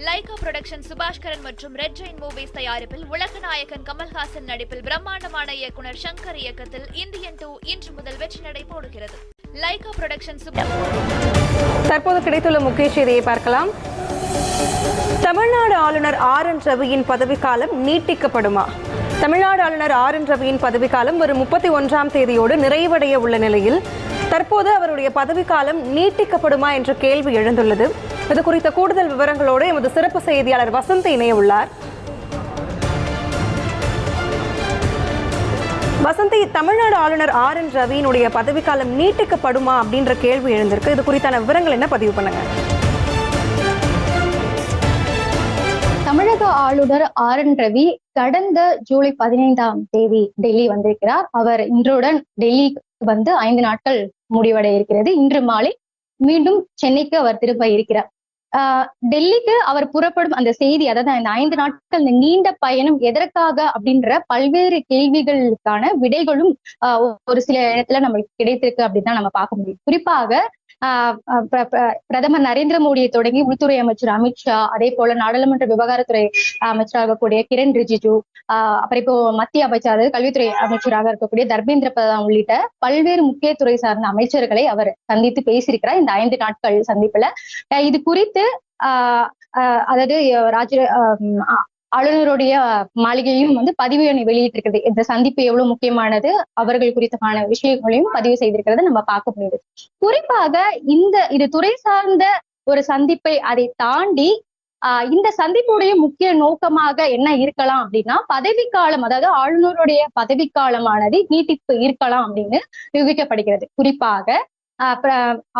Lyca production Subaskaran மற்றும் red Jain movies தயாரிப்பில் உலக நாயகன் கமல்ஹாசன் நடிப்பில் பிரம்மாண்டமான இயக்குனர் சங்கர் இயக்கத்தில் இந்தியன் டூ இன்று முதல் வெற்றி நடை போடுகிறது. லைகா புரொடக்ஷன் தற்போது கிடைத்துள்ள முக்கிய செய்தியை பார்க்கலாம். தமிழ்நாடு ஆளுநர் ஆர் என் ரவியின் பதவிக்காலம் நீட்டிக்கப்படுமா? தமிழ்நாடு ஆளுநர் ஆர் என் ரவியின் பதவிக்காலம் வரும் முப்பத்தி ஒன்றாம் தேதியோடு நிறைவடைய உள்ள நிலையில் தற்போது அவருடைய பதவிக்காலம் நீட்டிக்கப்படுமா என்ற கேள்வி எழுந்துள்ளது. இது குறித்த கூடுதல் விவரங்களோடு எமது சிறப்பு செய்தியாளர் வசந்த் இணைய உள்ளார் வசந்தி தமிழ்நாடு ஆளுநர் ஆர் என் ரவியினுடைய பதவிக்காலம் நீட்டிக்கப்படுமா அப்படின்ற கேள்வி எழுந்திருக்கு. இது குறித்தான விவரங்கள் என்ன பதிவு பண்ணுங்க. தமிழக ஆளுநர் ஆர் என் ரவி கடந்த ஜூலை பதினைந்தாம் தேதி டெல்லி வந்திருக்கிறார். அவர் இன்றுடன் டெல்லி வந்து ஐந்து நாட்கள் முடிவடைய இருக்கிறது இன்று மாலை மீண்டும் சென்னைக்கு அவர் திரும்ப இருக்கிறார். டெல்லிக்கு அவர் புறப்படும் அந்த செய்தி அதாவது அந்த ஐந்து நாட்கள் இந்த நீண்ட பயணம் எதற்காக அப்படின்ற பல்வேறு கேள்விகளுக்கான விடைகளும் ஆஹ் ஒரு சில இடத்துல நம்மளுக்கு கிடைத்திருக்கு அப்படின்னு தான் நம்ம பார்க்க முடியும். குறிப்பாக பிரதமர் நரேந்திர மோடியை தொடங்கி உள்துறை அமைச்சர் அமித்ஷா அதே போல நாடாளுமன்ற விவகாரத்துறை அமைச்சராக இருக்கக்கூடிய கிரண் ரிஜிஜு ஆஹ் அப்புறம் இப்போ மத்திய அமைச்சர் அதாவது கல்வித்துறை அமைச்சராக இருக்கக்கூடிய தர்மேந்திர பிரதான் உள்ளிட்ட பல்வேறு முக்கிய துறை சார்ந்த அமைச்சர்களை அவர் சந்தித்து பேசியிருக்கிறார். இந்த ஐந்து நாட்கள் சந்திப்புல. இது குறித்து ஆஹ் அதாவது ராஜ ஆஹ் ஆளுநருடைய மாளிகையும் வந்து பதிவு எண்ணை வெளியிட்டிருக்கிறது. இந்த சந்திப்பு எவ்வளவு முக்கியமானது? அவர்கள் குறித்தமான விஷயங்களையும் பதிவு செய்திருக்கிறத நம்ம பார்க்க முடியுது. குறிப்பாக இந்த இது துறை சார்ந்த ஒரு சந்திப்பை அதை தாண்டி ஆஹ் இந்த சந்திப்புடைய முக்கிய நோக்கமாக என்ன இருக்கலாம் அப்படின்னா பதவிக்காலம் அதாவது ஆளுநருடைய பதவிக்காலமானது நீட்டிப்பு இருக்கலாம் அப்படின்னு யூகிக்கப்படுகிறது குறிப்பாக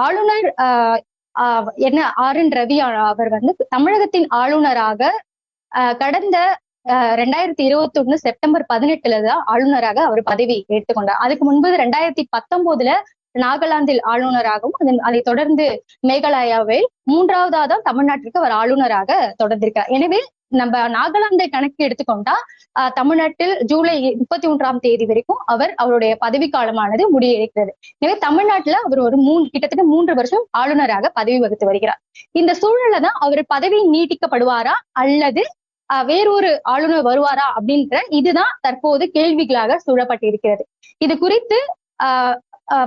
ஆளுநர் ஆஹ் ஆஹ் என்ன ஆர் என் ரவி அவர் வந்து தமிழகத்தின் ஆளுநராக கடந்த ரெண்டாயிரத்தி இருபத்தி ஒண்ணு செப்டம்பர் பதினெட்டுல தான் ஆளுநராக அவர் பதவி ஏற்றுக்கொண்டார். அதுக்கு முன்பு ரெண்டாயிரத்தி பத்தொன்பதுல நாகாலாந்தில் ஆளுநராகவும் அதன்- தொடர்ந்து மேகாலயாவில் மூன்றாவதா தான் தமிழ்நாட்டிற்கு அவர் ஆளுநராக தொடர்ந்திருக்கார். எனவே நம்ம நாகாலாந்தை கணக்கு எடுத்துக்கொண்டா ஆஹ் தமிழ்நாட்டில் ஜூலை முப்பத்தி ஒன்றாம் தேதி வரைக்கும் அவர் அவருடைய பதவி காலமானது முடியிருக்கிறது எனவே தமிழ்நாட்டுல அவர் ஒரு மூன்று கிட்டத்தட்ட மூன்று வருஷம் ஆளுநராக பதவி வகித்து வருகிறார். இந்த சூழல்ல தான் அவர் பதவி நீட்டிக்கப்படுவாரா அல்லது வேறொரு ஆளுநர் வருவாரா அப்படின்ற இதுதான் தற்போது கேள்விகளாக சூழப்பட்டிருக்கிறது. இது குறித்து ஆஹ்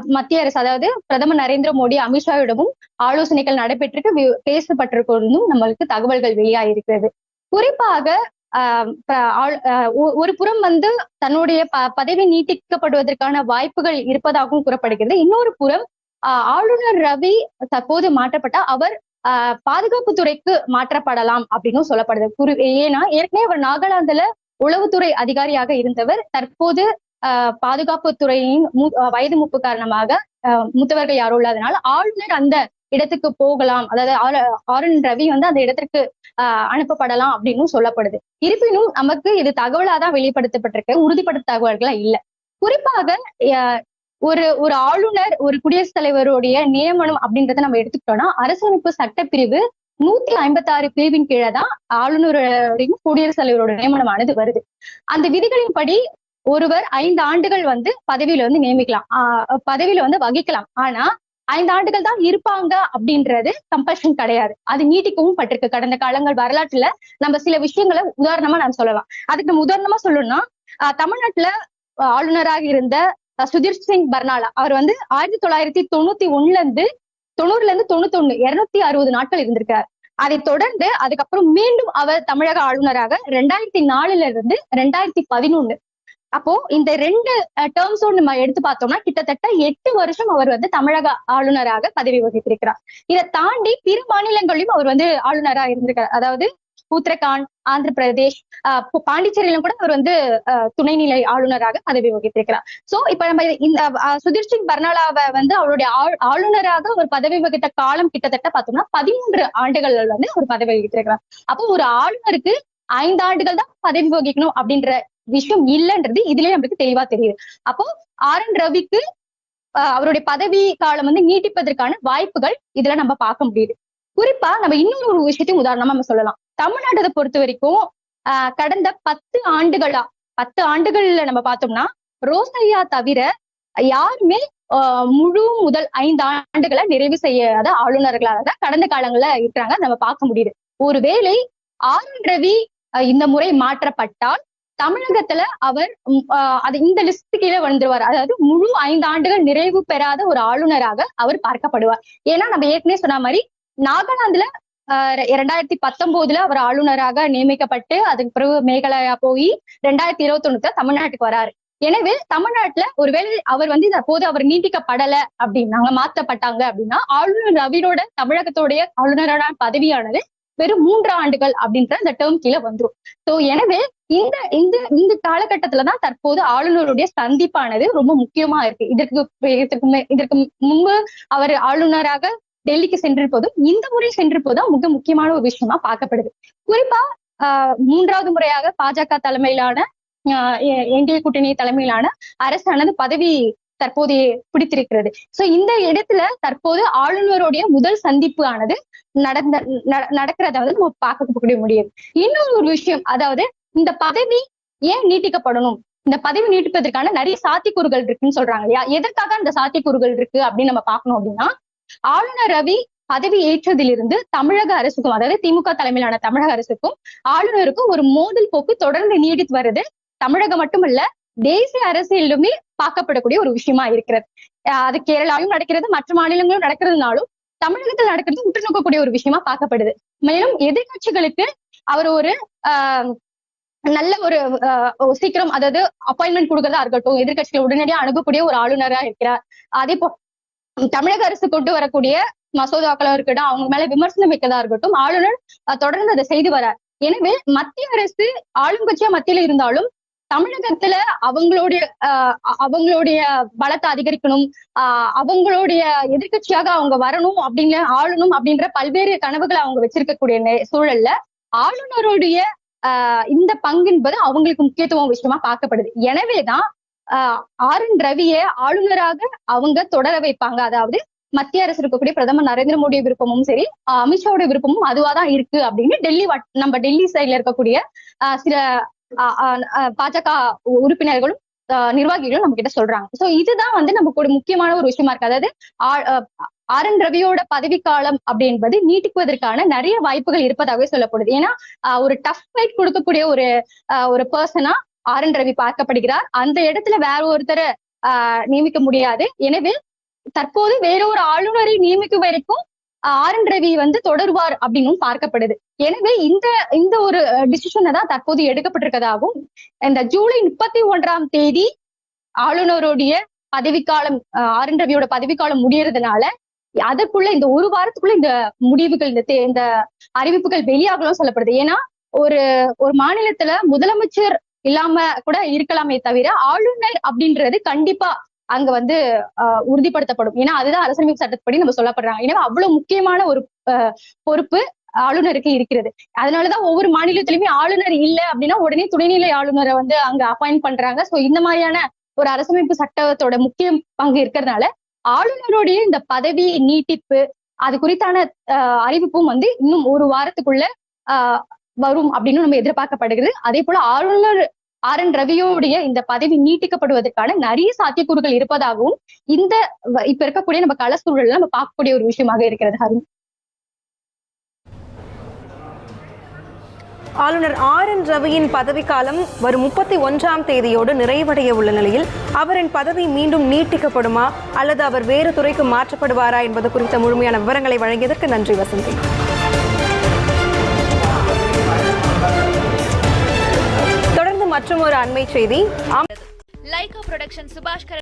மத்திய அரசு அதாவது பிரதமர் நரேந்திர மோடி அமித்ஷாவிடமும் ஆலோசனைகள் நடைபெற்றிருக்கு பேசப்பட்டிருக்கும் பேசப்பட்டிருக்கிறதும் நம்மளுக்கு தகவல்கள் வெளியாயிருக்கிறது. குறிப்பாக ஆஹ் ஆள்- ஆஹ் ஒரு புறம் வந்து தன்னுடைய ப- பதவி நீட்டிக்கப்படுவதற்கான வாய்ப்புகள் இருப்பதாகவும் கூறப்படுகிறது. இன்னொரு புறம் ஆஹ் ஆளுநர் ரவி தற்போது மாற்றப்பட்ட அவர் ஆஹ் பாதுகாப்புத்துறைக்கு மாற்றப்படலாம் அப்படின்னு சொல்லப்படுது. குறி ஏன்னா ஏற்கனவே அவர் நாகாலாந்துல உளவுத்துறை அதிகாரியாக இருந்தவர். தற்போது ஆஹ் பாதுகாப்புத்துறையின் வயது மூப்பு காரணமாக மூத்தவர்கள் யாரும் இல்லாதனால ஆளுநர் அந்த இடத்துக்கு போகலாம். அதாவது ஆர்- ரவி வந்து அந்த இடத்திற்கு ஆஹ் அனுப்பப்படலாம் அப்படின்னு சொல்லப்படுது. இருப்பினும் நமக்கு இது தகவலாதான் வெளிப்படுத்தப்பட்டிருக்க. வெளிப்படுத்தப்பட்டிருக்கு உறுதிப்படுத்த தகவல்களா இல்ல குறிப்பாக ஒரு ஒரு ஆளுநர் ஒரு குடியரசுத் தலைவருடைய நியமனம் அப்படின்றத நம்ம எடுத்துக்கிட்டோம்னா அரசமைப்பு சட்டப்பிரிவு நூத்தி ஐம்பத்தி ஆறு பிரிவின் கீழே தான் ஆளுநரையும் குடியரசுத் தலைவரோட நியமனமானது வருது. அந்த விதிகளின்படி ஒருவர் ஐந்து ஆண்டுகள் வந்து பதவியில வந்து நியமிக்கலாம். ஆஹ் பதவியில வந்து வகிக்கலாம். ஆனா ஐந்து ஆண்டுகள் தான் இருப்பாங்க அப்படின்றது கம்பல்ஷன் கிடையாது. அது நீட்டிக்கவும் பட்டிருக்கு. கடந்த காலங்கள் வரலாற்றுல நம்ம சில விஷயங்களை உதாரணமா நம்ம சொல்லலாம். அதுக்கு நம்ம உதாரணமா சொல்லணும்னா ஆஹ் தமிழ்நாட்டுல ஆளுநராக இருந்த சுதீர் சிங் பர்னாலா. அவர் வந்து ஆயிரத்தி தொள்ளாயிரத்தி தொண்ணூத்தி ஒண்ணுல இருந்து தொண்ணூறுல இருந்து தொண்ணூத்தி ஒண்ணு இருநூத்தி அறுபது நாட்கள் இருந்திருக்கார். அதை தொடர்ந்து அதுக்கப்புறம் மீண்டும் அவர் தமிழக ஆளுநராக ரெண்டாயிரத்தி நாலுல இருந்து ரெண்டாயிரத்தி பதினொன்னு. அப்போ இந்த ரெண்டு டேர்ம்ஸோடு நம்ம எடுத்து பார்த்தோம்னா கிட்டத்தட்ட எட்டு வருஷம் அவர் வந்து தமிழக ஆளுநராக பதவி வகித்திருக்கிறார். இதை தாண்டி பிற மாநிலங்களிலும் அவர் வந்து ஆளுநராக இருந்திருக்கிறார் அதாவது உத்தரகாண்ட் ஆந்திர பிரதேஷ் பாண்டிச்சேரியிலும் கூட அவர் வந்து ஆஹ் துணைநிலை ஆளுநராக பதவி வகித்திருக்கிறார் சோ இப்ப நம்ம இந்த சுதிர் சிங் பர்னாலாவை வந்து அவருடைய ஆளுநராக ஒரு பதவி வகித்த காலம் கிட்டத்தட்ட பார்த்தோம்னா பதிமூன்று ஆண்டுகள் வந்து அவர் பதவி வகித்திருக்கிறார் அப்போ ஒரு ஆளுநருக்கு ஐந்து ஆண்டுகள் தான் பதவி வகிக்கணும் அப்படின்ற விஷயம் இல்லைன்றது இதுலயே நம்மளுக்கு தெளிவா தெரியுது. அப்போ ஆர் என் ரவிக்கு அவருடைய பதவி காலம் வந்து நீட்டிப்பதற்கான வாய்ப்புகள் இதுல நம்ம பார்க்க முடியுது. குறிப்பா நம்ம இன்னொரு ஒரு விஷயத்தையும் உதாரணமா நம்ம சொல்லலாம். தமிழ்நாட்டை பொறுத்த வரைக்கும் ஆஹ் கடந்த பத்து ஆண்டுகளா பத்து ஆண்டுகள்ல நம்ம பார்த்தோம்னா ரோசையா தவிர யாருமே ஆஹ் முழு முதல் ஐந்து ஆண்டுகளை நிறைவு செய்யாத ஆளுநர்களாக தான் கடந்த காலங்கள்ல இருக்கிறாங்க. நம்ம பார்க்க முடியுது. ஒருவேளை ஆர் ரவி அஹ், இந்த முறை மாற்றப்பட்டால் தமிழகத்துல அவர் அஹ், அது இந்த லிஸ்ட் கீழே வந்துருவார் அதாவது முழு ஐந்து ஆண்டுகள் நிறைவு பெறாத ஒரு ஆளுநராக அவர் பார்க்கப்படுவார். ஏன்னா நம்ம ஏற்கனவே சொன்ன மாதிரி நாகாலாந்துல இரண்டாயிரத்தி பத்தொன்பதுல அவர் ஆளுநராக நியமிக்கப்பட்டு அதுக்கு பிறகு மேகாலயா போய் ரெண்டாயிரத்தி இருபத்தி ஒண்ணுல தமிழ்நாட்டுக்கு வராரு. எனவே தமிழ்நாட்டுல ஒருவேளை அவர் வந்து தற்போது அவர் நீட்டிக்கப்படல அப்படின்னாங்க மாத்தப்பட்டாங்க அப்படின்னா ஆளுநர் ரவியோட தமிழகத்துடைய ஆளுநரான பதவியானது வெறும் மூன்று ஆண்டுகள் அப்படின்ற இந்த டேர்ம் கீழே வந்துரும். சோ எனவே இந்த இந்த இந்த காலகட்டத்துலதான் தற்போது ஆளுநருடைய சந்திப்பானது ரொம்ப முக்கியமா இருக்கு. இதற்கு இதற்கு இதற்கு முன்பு அவர் ஆளுநராக டெல்லிக்கு சென்றிருப்பதும் இந்த முறை சென்றிருப்பதும் மிக முக்கியமான ஒரு விஷயமா பார்க்கப்படுது. குறிப்பா ஆஹ் மூன்றாவது முறையாக பாஜக தலைமையிலான ஆஹ் என்டிஏ கூட்டணி தலைமையிலான அரசானது பதவி தற்போது பிடித்திருக்கிறது. சோ இந்த இடத்துல தற்போது ஆளுநருடைய முதல் சந்திப்பு ஆனது நடந்த நடக்கிறத வந்து நம்ம பார்க்க முடியும். இன்னொரு ஒரு விஷயம் அதாவது இந்த பதவி ஏன் நீட்டிக்கப்படணும்? இந்த பதவி நீட்டிப்பதற்கான நிறைய சாத்தியக்கூறுகள் இருக்குன்னு சொல்றாங்க இல்லையா? எதற்காக அந்த சாத்தியக்கூறுகள் இருக்கு அப்படின்னு நம்ம பார்க்கணும் அப்படின்னா ஆளுநர் ரவி பதவி ஏற்றதிலிருந்து தமிழக அரசுக்கும் அதாவது திமுக தலைமையிலான தமிழக அரசுக்கும் ஆளுநருக்கும் ஒரு மோதல் போக்கு தொடர்ந்து நீடித்து வருது. தமிழகம் மட்டுமல்ல தேசிய அரசியலுமே பார்க்கப்படக்கூடிய ஒரு விஷயமா இருக்கிறது. அது கேரளாவிலும் நடக்கிறது மற்ற மாநிலங்களும் நடக்கிறதுனாலும் தமிழகத்தில் நடக்கிறது உற்று நோக்கக்கூடிய ஒரு விஷயமா பார்க்கப்படுது. மேலும் எதிர்க்கட்சிகளுக்கு அவர் ஒரு ஆஹ் நல்ல ஒரு சீக்கிரம் அதாவது அப்பாயின்மெண்ட் கொடுக்கறதா இருக்கட்டும் எதிர்க்கட்சிகள் உடனடியாக அணுகக்கூடிய ஒரு ஆளுநரா இருக்கிறார். அதே போ தமிழக அரசு கொண்டு வரக்கூடிய மசோதாக்களா இருக்கட்டும் அவங்க மேல விமர்சனம் வைக்கதா இருக்கட்டும் ஆளுநர் தொடர்ந்து அதை செய்து வரார். எனவே மத்திய அரசு ஆளுங்கட்சியா மத்தியில இருந்தாலும் தமிழகத்துல அவங்களுடைய அவங்களுடைய பலத்தை அதிகரிக்கணும் ஆஹ் அவங்களுடைய எதிர்க்கட்சியாக அவங்க வரணும் அப்படிங்கிற ஆளணும் அப்படின்ற பல்வேறு கனவுகளை அவங்க வச்சிருக்கக்கூடிய சூழல்ல ஆளுநருடைய ஆஹ் இந்த பங்கு என்பது அவங்களுக்கு முக்கியத்துவம் விஷயமா பார்க்கப்படுது. எனவேதான் ஆர் என் ரவியை ஆளுநராக அவங்க தொடர வைப்பாங்க. அதாவது மத்திய அரசு இருக்கக்கூடிய பிரதமர் நரேந்திர மோடி விருப்பமும் சரி ஆஹ் அமித்ஷாவோட விருப்பமும் அதுவாதான் இருக்கு அப்படின்னு டெல்லி வட்- நம்ம டெல்லி சைட்ல இருக்கக்கூடிய ஆஹ் சில பாஜக உறுப்பினர்களும் ஆஹ் நிர்வாகிகளும் நம்ம கிட்ட சொல்றாங்க. சோ இதுதான் வந்து நமக்கு ஒரு முக்கியமான ஒரு விஷயமா இருக்கு. அதாவது ஆ- ஆஹ் ஆர் என் ரவியோட பதவிக்காலம் அப்படி என்பது நீட்டிக்குவதற்கான நிறைய வாய்ப்புகள் இருப்பதாகவே சொல்லப்படுது. ஏன்னா ஒரு டஃப் ஃபைட் கொடுக்கக்கூடிய ஒரு ஆஹ் ஒரு பர்சனா ஆர் என் ரவி பார்க்கப்படுகிறார். அந்த இடத்துல வேற ஒருத்தரை ஆஹ் நியமிக்க முடியாது. எனவே தற்போது வேற ஒரு ஆளுநரை நியமிக்கும் வரைக்கும் ஆர் என் ரவி வந்து தொடருவார் அப்படின்னும் பார்க்கப்படுது. எனவே இந்த இந்த ஒரு டிசிஷனை தான் தற்போது எடுக்கப்பட்டிருக்கதாகவும் இந்த ஜூலை முப்பத்தி ஒன்றாம் தேதி ஆளுநருடைய பதவிக்காலம் ஆஹ் ஆர் என் ரவியோட பதவிக்காலம் முடியறதுனால அதற்குள்ள இந்த ஒரு வாரத்துக்குள்ள இந்த முடிவுகள் இந்த தே- இந்த அறிவிப்புகள் வெளியாகலாம் சொல்லப்படுது. ஏன்னா ஒரு ஒரு மாநிலத்துல முதலமைச்சர் இல்லாம கூட இருக்கலாமே தவிர ஆளுநர் அப்படின்றது கண்டிப்பா அங்க வந்து உறுதிப்படுத்தப்படும். ஏன்னா அதுதான் அரசியலமைப்பு சட்டப்படி நம்ம சொல்லப்படுறாங்க. ஏன்னா அவ்வளவு முக்கியமான ஒரு பொறுப்பு ஆளுநருக்கு இருக்கிறது. அதனாலதான் ஒவ்வொரு மாநிலத்திலுமே ஆளுநர் இல்ல அப்படின்னா உடனே துணைநிலை ஆளுநரை வந்து அங்க அப்பாயிண்ட் பண்றாங்க. சோ இந்த மாதிரியான ஒரு அரசமைப்பு சட்டத்தோட முக்கிய பங்கு இருக்கிறதுனால ஆளுநருடைய இந்த பதவி நீட்டிப்பு அது குறித்தான அறிவிப்பும் வந்து இன்னும் ஒரு வாரத்துக்குள்ள ஆஹ் வரும் அப்படின்னு நம்ம எதிர்பார்க்கப்படுகிறது. அதே போல ஆளுநர் ஆர் என் ரவியோடைய இந்த பதவி நீட்டிக்கப்படுவதற்கான நிறைய சாத்தியக்கூறுகள் இருப்பதாகவும் இந்த இப்ப இருக்கக்கூடிய நம்ம கள சூழல்ல நம்ம பார்க்கக்கூடிய ஒரு விஷயமாக இருக்கிறது ஹரி ஆளுநர் ஆர் என் ரவியின் பதவிக்காலம் வரும் முப்பத்தி ஒன்றாம் தேதியோடு நிறைவடைய உள்ள நிலையில் அவரின் பதவி மீண்டும் நீட்டிக்கப்படுமா அல்லது அவர் வேறு துறைக்கு மாற்றப்படுவாரா என்பது குறித்த முழுமையான விவரங்களை வழங்கியதற்கு நன்றி வசந்தி. மற்றும் ஒரு அண்மை செய்தி. Lyca production Subhaskar